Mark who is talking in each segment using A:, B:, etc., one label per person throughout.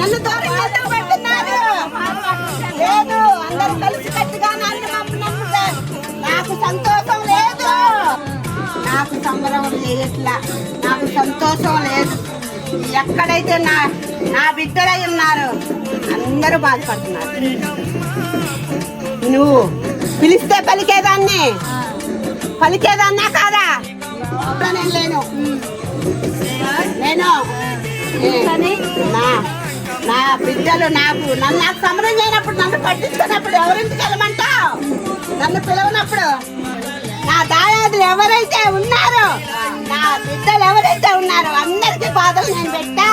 A: నన్ను దూరం లేదు అందరు కలిసి కట్టుగా నన్ను నాకు సంతోషం లేదు. నాకు సంబరం లేట్లా. నాకు సంతోషం లేదు. ఎక్కడైతే నా నా బిడ్డలై ఉన్నారు అందరూ బాధపడుతున్నారు. నువ్వు పిలిస్తే పలికేదాన్ని? పలికేదాన్నా కాదా? నేను లేను. నేను? నా. నా బిడ్డలు నాకు నన్ను నాకు సమరం చేయనప్పుడు నన్ను పట్టించుకున్నప్పుడు ఎవరింటికి వెళ్ళమంటావు? నన్ను పిలవనప్పుడు? నా దాయాదులు ఎవరైతే ఉన్నారో నా బిడ్డలు ఎవరైతే ఉన్నారో అందరికీ బాధలు నేను పెట్టా.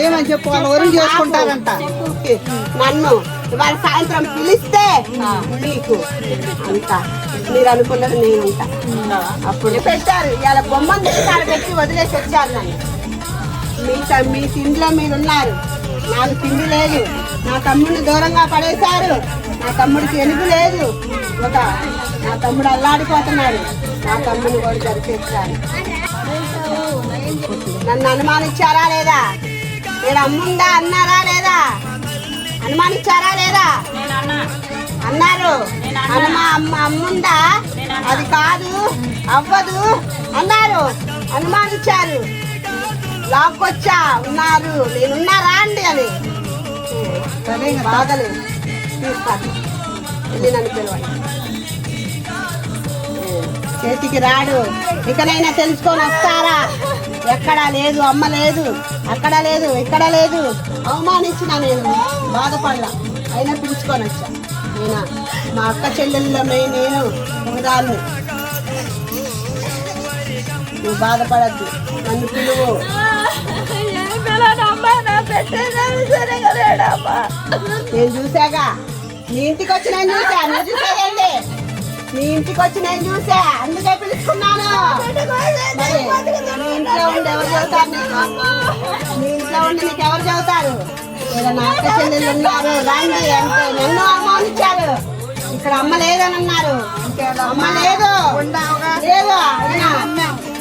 B: ఏమని చెప్పు వాళ్ళ ఊరిని చేసుకుంటారంట?
A: నన్ను ఇవాళ సాయంత్రం పిలిస్తే మీకు అంత మీరు అనుకున్నది నేను అంత. అప్పుడు పెట్టారు. ఇవాళ బొమ్మను తెచ్చి పెట్టి వదిలేసి వచ్చారు నన్ను. మీ మీ తిండిలో మీరు ఉన్నారు నాకు తిండి లేదు. నా తమ్ముడిని దూరంగా పడేశారు. నా తమ్ముడికి ఎలుగు లేదు. ఒక నా తమ్ముడు అల్లాడిపోతున్నాడు. నా తమ్ముడిని కూడా జరిపేస్తారు నన్ను అనుమానించారా లేదా? మీరు అమ్ముందా అన్నారా లేదా? అనుమానించారా లేదా?
C: నేను అన్నా
A: అన్నారు. అనుమా అమ్మ అమ్ముందా అది కాదు అవ్వదు అన్నారు. అనుమానించారు. లాక్కొచ్చా? ఉన్నారు. నేనున్నారా అండి అని. వెళ్ళి నన్ను పిలవండి. చేతికి రాడు. ఇకనైనా తెలుసుకొని వస్తారా? ఎక్కడా లేదు అమ్మ లేదు అక్కడ లేదు ఇక్కడ లేదు. అవమానించిన నేను. బాధపడలా. అయినా పిలుచుకొని వచ్చా. నేనా? మా అక్క చెల్లెళ్ళమే నేను ఒకదాన్ని. నువ్వు బాధపడద్దు. నన్ను పిలువు. నేను చూసాగా నీ ఇంటికి వచ్చిన చూసా నువ్వు చూసాగండి నీ ఇంటికి వచ్చి నేను చూసా అందుకే పిలుచుకున్నాను. నీ ఇంట్లో ఉండి ఎవరు చదువుతారు నీ ఇంట్లో ఉండి నీకు ఎవరు చదువుతారు? ఏదైనా అక్క చెల్లెళ్ళు ఉన్నారు రండి అంటే నన్ను అవమానించారు ఇక్కడ అమ్మ లేదని అన్నారు. అమ్మ లేదు. లేదు. అయినా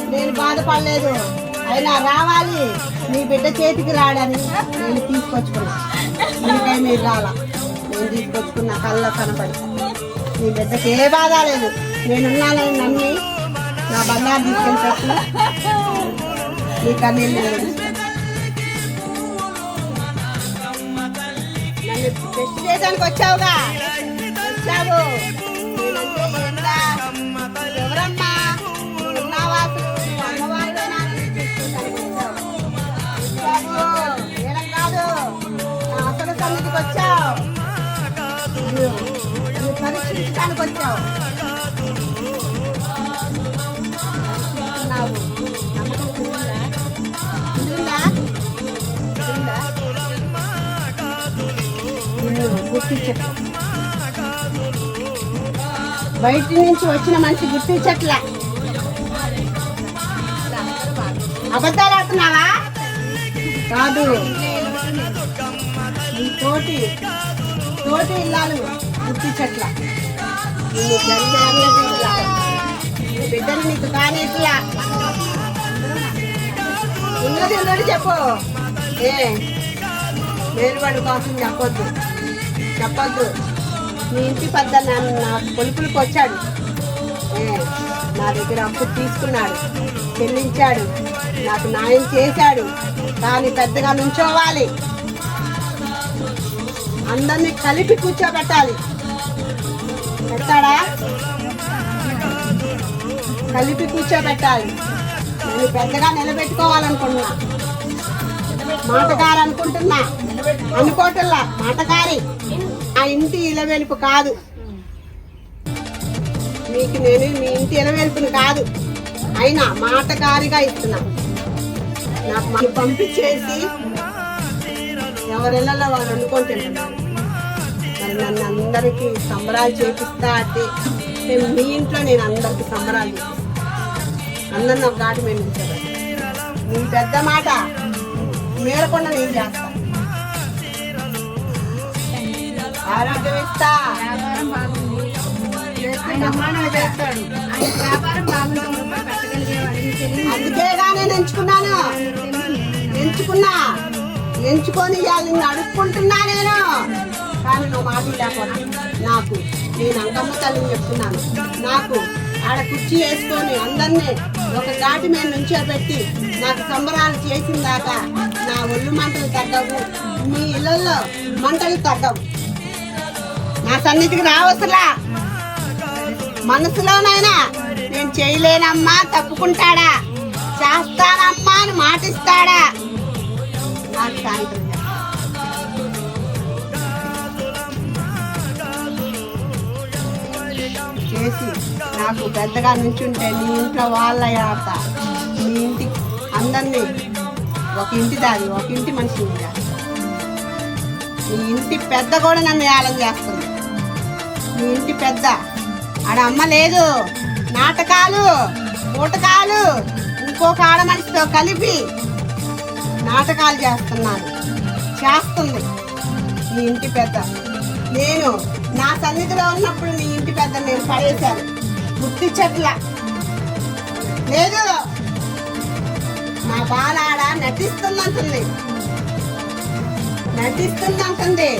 A: నేను బాధపడలేదు. అయినా రావాలి. నీ బిడ్డ చేతికి రాడని నేను తీసుకొచ్చుకున్నా. అందుకే మీరు రాలా? నేను తీసుకొచ్చుకున్నా కళ్ళ కనపడి. నీ బిడ్డకి ఏ బాధ లేదు. నేనున్నానని నమ్మి నా బంగారు తీసుకెళ్ళి పెట్టు. టెస్ట్ చేయడానికి వచ్చావుగా వచ్చావు ఎవరమ్మా? ఉన్నావా? వచ్చావు. కాదు అసలు సన్నిధికి వచ్చావు పరీక్షించడానికి వచ్చావు గుర్తించట్లా. బయట నుంచి వచ్చిన మనిషి గుర్తించట్లా. అబద్ధాలు ఆడుతున్నావా? కాదు. నీ తోటి తోటి ఇల్లాలు గుర్తించట్లా. బిడ్డలు నీకు కానీ ఇట్లా ఉన్నది ఉన్నది చెప్పు. ఏ వేరువాడు కోసం చెప్పొద్దు. చెప్పొద్దు. మీ ఇంటి పెద్ద నన్ను నా కొలుపులకు వచ్చాడు. ఏ నా దగ్గర అప్పు తీసుకున్నాడు. చెల్లించాడు. నాకు న్యాయం చేశాడు. కానీ పెద్దగా నుంచోవాలి. అందరినీ కలిపి కూర్చోబెట్టాలి. పెట్టాడా కలిపి కూర్చోబెట్టాలి. నేను పెద్దగా నిలబెట్టుకోవాలనుకుంటున్నా. మాటగారు అనుకుంటున్నా అనుకోవటంలా మాటగారి. ఆ ఇంటి ఇలవెలుపు కాదు. మీకు నేను మీ ఇంటి ఇలవెలుపుని కాదు. అయినా మాటకారిగా ఇస్తున్నా. నాకు మనం పంపించేసి ఎవరెళ్ళలో వాళ్ళు వండుకుంటున్నారు మరి నన్ను అందరికీ సంబరాలు చేపిస్తా అంటే నేను మీ ఇంట్లో నేను అందరికి సంబరాలు చేపిస్తా. అందరిని ఒక ఘాటు మేము నీ పెద్ద మాట మేలకుండా నేను చేస్తాను ఆరోగ్యం ఇస్తా.
B: చేస్తాడు.
A: పెట్టగలిగేవాడు ఎంచుకున్నాను. ఎంచుకున్నా. ఎంచుకొని ఇవాళ నిన్ను అడుక్కుంటున్నా నేను. కానీ నువ్వు మాట లేకపోతే నాకు నేను అంకమ్మ తల్లిని చెప్తున్నాను. నాకు ఆడ కుర్చీ వేసుకొని అందరినీ ఒక ఘాటి మీద నుంచోబెట్టి నాకు సంబరాలు చేసిన దాకా నా ఒళ్ళు మంటలు తగ్గవు మీ ఇళ్ళల్లో మంటలు తగ్గవు. నా సన్నిధికి రావసలా. మనసులోనైనా నేను చేయలేనమ్మా తప్పుకుంటాడా? చేస్తానమ్మా అని మాటిస్తాడా? నాకు చేసి నాకు పెద్దగా నుంచుంటే నీ ఇంట్లో వాళ్ళ యాత నీ ఇంటి అందరినీ ఒక ఇంటి దారి ఒక ఇంటి మనిషిని చేస్తా నీ ఇంటి పెద్ద కూడా నన్ను ఏలం చేస్తుంది. మీ ఇంటి పెద్ద. ఆడ అమ్మ లేదు. నాటకాలు పూటకాలు ఇంకొక ఆడ మనిషితో కలిపి నాటకాలు చేస్తున్నారు. చేస్తుంది. నీ ఇంటి పెద్ద. నేను నా సన్నిధిలో ఉన్నప్పుడు నీ ఇంటి పెద్ద నేను పడేశాను. గుర్తి చెట్ల. లేదు. మా బాలాడ నటిస్తుందంటుంది. నటిస్తుందంటుంది.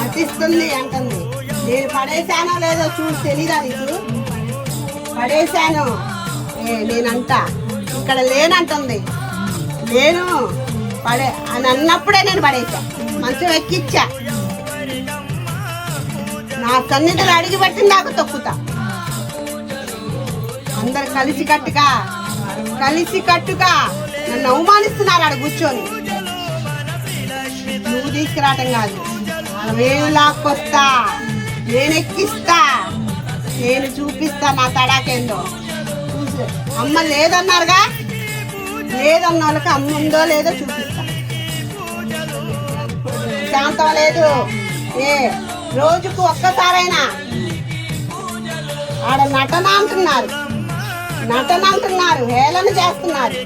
A: నటిస్తుంది అంటుంది. నేను పడేశానో లేదో చూసి తెలీదా నీకు? పడేశాను? ఏ నేనంట ఇక్కడ లేనంటుంది. నేను పడే అని అన్నప్పుడే నేను పడేసా మంచం ఎక్కిచ్చా. నా సన్నిధిలో అడిగి పట్టింది నాకు తొక్కుతా. అందరు కలిసి కట్టుగా కలిసి కట్టుగా నన్ను అవమానిస్తున్నారు ఆడ కూర్చొని. నువ్వు తీసుకురావటం కాదు. వేలు లాక్కొస్తా నేను ఎక్కిస్తా నేను చూపిస్తా నా తడాకేందో. చూసి అమ్మ లేదన్నారుగా? లేదన్న వాళ్ళకి అమ్మ ఉందో లేదో చూపిస్తా. శాంతం లేదు. ఏ రోజుకు ఒక్కసారైనా. ఆడ నటన అంటున్నారు. నటన అంటున్నారు. హేళన చేస్తున్నారు.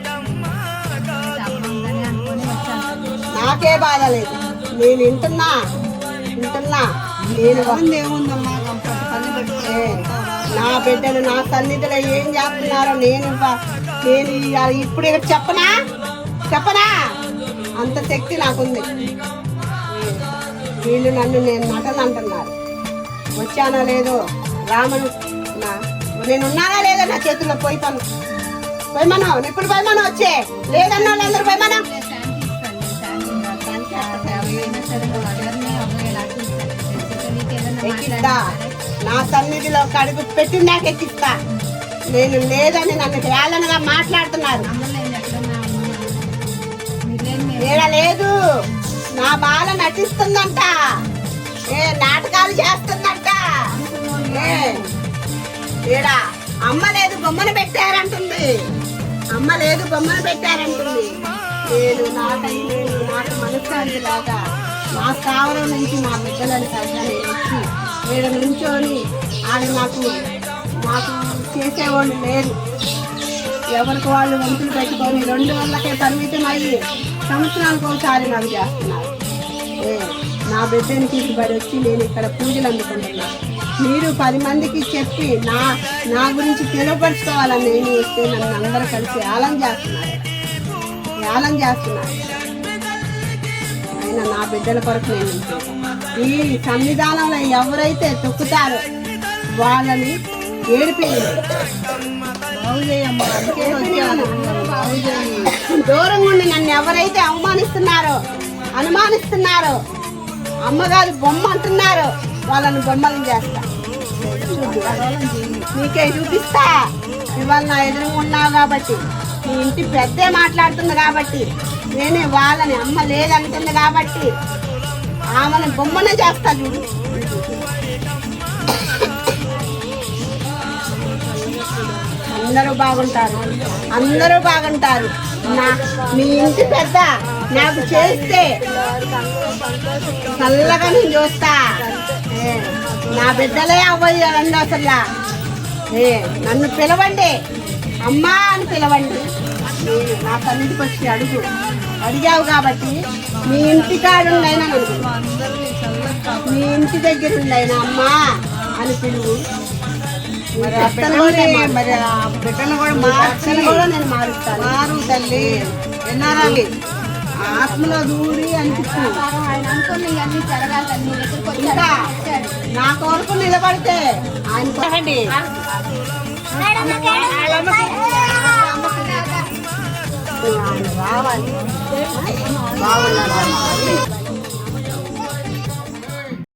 A: నాకే బాధ లేదు. నేను వింటున్నా వింటున్నా. నా బిడ్డలు నా సన్నిధిలో ఏం చేస్తున్నారో నేను నేను ఇప్పుడు చెప్పనా? చెప్పనా? అంత శక్తి నాకుంది. వీళ్ళు నన్ను నేను నటన అంటున్నారు. వచ్చానో లేదో రాముడు నా నేను ఉన్నానా లేదా నా చేతుల్లో పోయి పను. పోయి మనం. ఇప్పుడు పోయి మనం వచ్చే. లేదన్నా వాళ్ళందరూ పోయి మనం. ఎక్కిస్తా. నా సన్నిధిలో కడుగు పెట్టి నాకు ఎక్కిస్తా. నేను లేదని నన్ను హేళనగా మాట్లాడుతున్నారు. ఈడ లేదు. నా బాల నటిస్తుందంట. ఏ నాటకాలు చేస్తుందంట. ఈడ అమ్మ లేదు బొమ్మను పెట్టారంటుంది. అమ్మ లేదు బొమ్మను పెట్టారంటుంది. నేను నాట నేను నాకు మనశ్శాంతి లాగా నా స్థావరం నుంచి మా బిడ్డలను కలిసి నేను వచ్చి ఆయన నుంచొని ఆడ నాకు చేసేవాళ్ళు లేరు. ఎవరికి వాళ్ళు వంతులు పెట్టుకొని రెండు వందలకే పరిమితం అయ్యి సంవత్సరానికి ఒకసారి నాకు చేస్తున్నారు. ఏ, నా బిడ్డని తీసుబడి వచ్చి నేను ఇక్కడ పూజలు అందుకుంటున్నాను మీరు పది మందికి చెప్పి నా నా గురించి తెలియపరచుకోవాలని నేను వస్తే నన్ను అందరూ కలిసి ఆలం చేస్తున్నారు. ఆలం చేస్తున్నారు. చేసిన నా బిడ్డల కొరకు నేను ఈ సంవిధానంలో ఎవరైతే తొక్కుతారో వాళ్ళని ఏడిపోయింది
B: బాగు చేయమ్మా బాగు చేయి
A: దూరంగా ఉండి నన్ను ఎవరైతే అవమానిస్తున్నారో అనుమానిస్తున్నారో అమ్మగారి బొమ్మ అంటున్నారో వాళ్ళని బొమ్మలను చేస్తా. నీకే చూపిస్తా. ఇవాళ నా ఎదురుగా ఉన్నావు కాబట్టి నీ ఇంటి పెద్దే మాట్లాడుతుంది కాబట్టి నేనే వాళ్ళని అమ్మ లేదంటుంది కాబట్టి ఆమెను బొమ్మన చేస్తా చూడు. అందరూ బాగుంటారు. అందరూ బాగుంటారు. నా మీ ఇంటి పెద్ద నాకు చేస్తే చల్లగా నేను చూస్తా. నా బిడ్డలే అవ్వండి అసలు. ఏ నన్ను పిలవండి. అమ్మా అని పిలవండి. నా తల్లికి వచ్చి అడుగు. అడిగావు కాబట్టి మీ ఇంటి కాడుండైనా మీ ఇంటి దగ్గర ఉండైనా అమ్మా? అని పిలువు.
B: మరి ఆ బిడ్డని మరి ఆ బిడ్డను కూడా మార్చి
A: అతను కూడా నేను మారుస్తాను.
B: మారు తల్లి. విన్నారాలి ఆత్మలో దూరి అనిపించు
D: ఆయన అనుకున్న ఇవన్నీ జరగాలని నీ దగ్గరికి వచ్చి
A: ఇంకా
D: వచ్చాడు.
A: నా కొరకు నిలబడితే ఆయన కొరకు
B: రండి.
A: ఆయన రావాలి. బాగున్నాడు